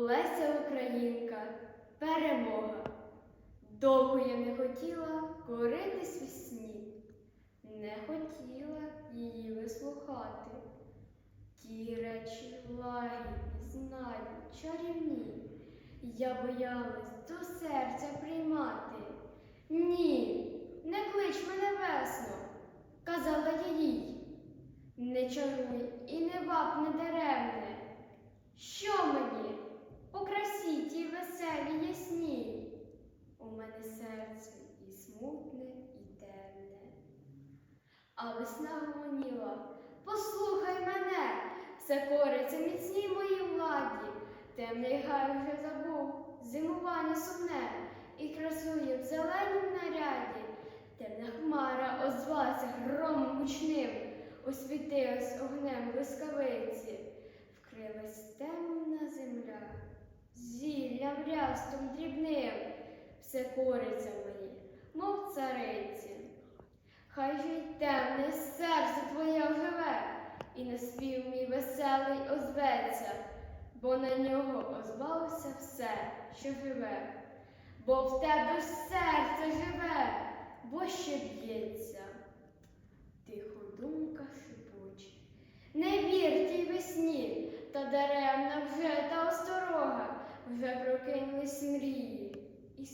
Леся Українка, перемога. Довго я не хотіла коритись у сні, не хотіла її вислухати. Ті речі лагідні, знаю, чарівні. Я боялась до серця приймати. Ні, не клич мене весно, казала я їй. Не чаруй і не вап недаремне. Що мені у красі тій веселій ясній? У мене серце і смутне, і темне. А весна гомоніла, послухай мене, все кориться міцній моїй владі. Темний гай вже забув, зимування сумне, і красує в зеленім наряді. Темна хмара озвалася громом гучним, освітилась огнем блискавиці, вкрилась темна земля, зіллям рястом дрібним, це кориця мені, мов цариці. Хай же й темне серце твоє живе, і на спів мій веселий озветься, бо на нього озвалося все, що живе, бо в тебе серце живе, бо ще б'ється. Тихо думка шепоче. Не вір тій весні, та даремна вже та осторога, вже прокинулись мрії. і